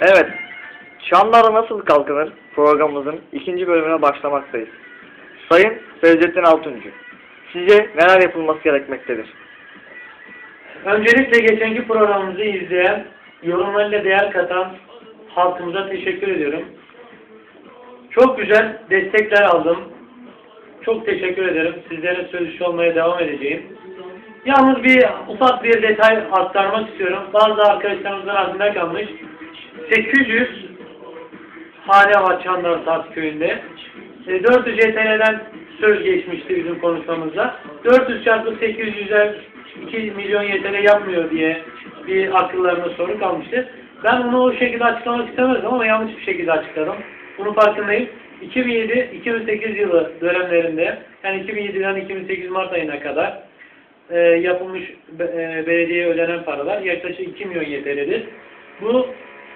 Evet. Çanlara nasıl kalkınır programımızın ikinci bölümüne başlamaktayız. Sayın Sevcettin Altuncu. Sizce neler yapılması gerekmektedir? Öncelikle geçenki programımızı izleyen, yorumlarıyla değer katan halkımıza teşekkür ediyorum. Çok güzel destekler aldım. Çok teşekkür ederim. Sizlere sözcü olmaya devam edeceğim. Yalnız bir ufak bir detay aktarmak istiyorum. Bazı arkadaşlarımızın aklında kalmış. 800 hane var Çandar Saz köyünde. E, 400 YTL'den söz geçmişti bizim konuşmamızda. 400 çarpı 800'er 2 milyon YTL yapmıyor diye bir akıllarına soru kalmıştı. Ben bunu o şekilde açıklamak istemezdim ama yanlış bir şekilde açıkladım. Bunun farkındayım. 2007-2008 yılı dönemlerinde yani 2007'den 2008 Mart ayına kadar e, yapılmış be, e, belediyeye ödenen paralar yaklaşık 2 milyon YTL'dir. Bu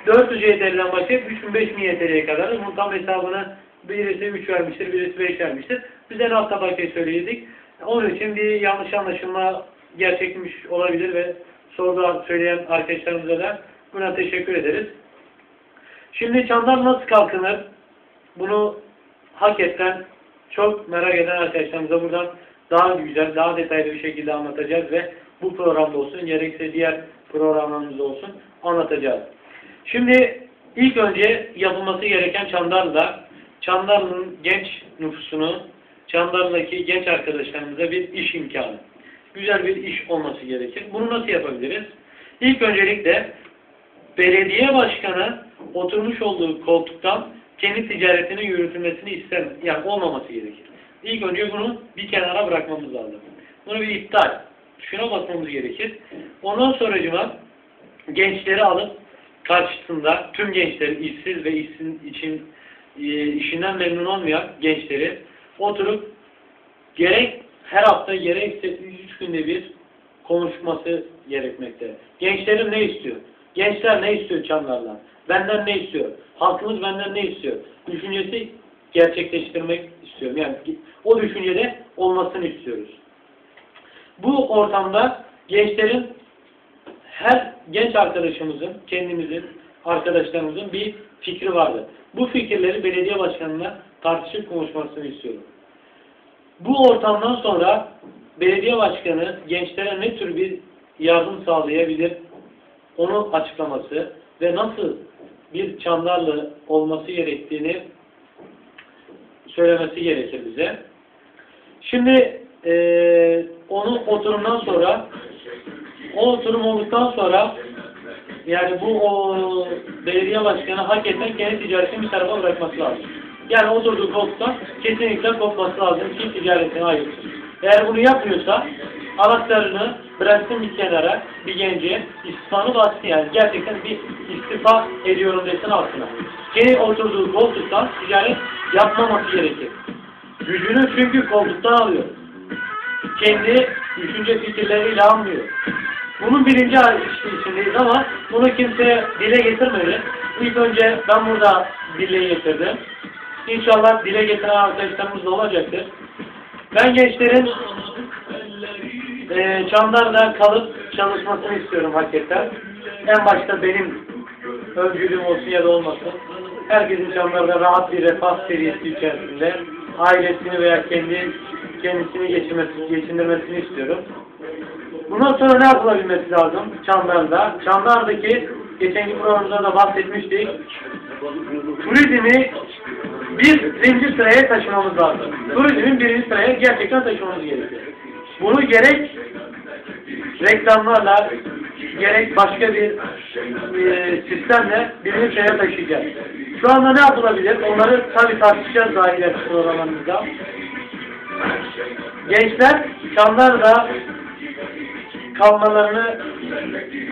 400 YTL'den başlayıp 3000-5000 YTL'ye kadar bunun tam hesabını birisi 3 vermiştir, birisi 5 vermiştir. Biz en alt tabakayı söyledik. Onun için bir yanlış anlaşılma gerçekmiş olabilir ve soruda söyleyen arkadaşlarımıza da buna teşekkür ederiz. Şimdi çandar nasıl kalkınır? Bunu hakikaten çok merak eden arkadaşlarımıza buradan daha güzel, daha detaylı bir şekilde anlatacağız ve bu programda olsun, gerekse diğer programlarımızda olsun anlatacağız. Şimdi ilk önce yapılması gereken Çandarlı'da Çandarlı'nın genç nüfusunu, Çandarlı'daki genç arkadaşlarımıza bir iş imkanı, güzel bir iş olması gerekir. Bunu nasıl yapabiliriz? İlk öncelikle belediye başkanı oturmuş olduğu koltuktan kendi ticaretini yürütülmesini istemez. Yani olmaması gerekir. İlk önce bunu bir kenara bırakmamız lazım. Bunu bir iptal. Şuna bakmamız gerekir. Ondan sonracıma gençleri alıp karşısında tüm gençleri işsiz ve işsin, için e, işinden memnun olmayan gençleri oturup gerek her hafta gerekse 3 günde bir konuşması gerekmekte. Gençlerin ne istiyor? Gençler ne istiyor Çamlar'dan? Benden ne istiyor? Halkımız benden ne istiyor? Düşüncesi gerçekleştirmek istiyorum. Yani o düşüncede olmasını istiyoruz. Bu ortamda gençlerin her genç arkadaşımızın, kendimizin, arkadaşlarımızın bir fikri vardı. Bu fikirleri belediye başkanına tartışıp konuşmasını istiyorum. Bu ortamdan sonra belediye başkanı gençlere ne tür bir yardım sağlayabilir onu açıklaması ve nasıl bir çandarlı olması gerektiğini söylemesi gerekir bize. Şimdi e, onun oturumdan sonra o oturum olduktan sonra yani bu o, belediye başkanı hakikaten kendi ticaretini bir tarafa bırakması lazım. Yani oturduğu koltuktan kesinlikle kopması lazım ki ticaretine ayırsın. Eğer bunu yapmıyorsa anahtarını bıraksın bir kenara bir gence istifanı bassın yani. Gerçekten bir istifa ediyorum desin altına. Kendi oturduğu koltuktan ticaret yapmaması gerekir. Gücünü çünkü koltuktan alıyor. Kendi düşünce fikirleriyle almıyor. Bunun birinci içindeyiz ama bunu kimse dile getirmedi. İlk önce ben burada dile getirdim. İnşallah dile getiren arkadaşlarımız da olacaktır. Ben gençlerin e, Çandar'da kalıp çalışmasını istiyorum hakikaten. En başta benim öncülüğüm olsun ya da olmasın. Herkesin Çandar'da rahat bir refah seviyesi içerisinde ailesini veya kendi kendisini geçirmesi, geçindirmesini istiyorum. Bundan sonra ne yapılabilmesi lazım Çandar'da? Çandar'daki geçenki programımızda da bahsetmiştik. Turizmi bir zincir sıraya taşımamız lazım. Turizmin birinci sıraya gerçekten taşımamız gerekiyor. Bunu gerek reklamlarla gerek başka bir e, sistemle birinci sıraya taşıyacağız. Şu anda ne yapılabilir? Onları tabii tartışacağız daha ileriki programlarımızda. Gençler Çandar'da kalmalarını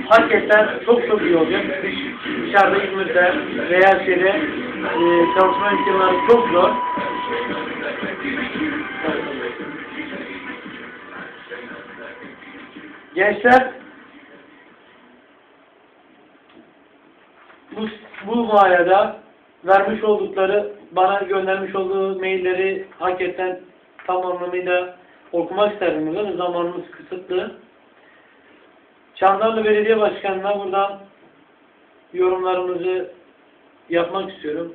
hakikaten çok çok iyi. Dış, dışarıda İzmir'de veya şeyde e, çalışma imkanları çok zor. Gençler bu, bu manada vermiş oldukları, bana göndermiş olduğu mailleri hakikaten tam anlamıyla okumak isterdim. Ama zamanımız kısıtlı. Çandarlı Belediye Başkanı'na buradan yorumlarımızı yapmak istiyorum.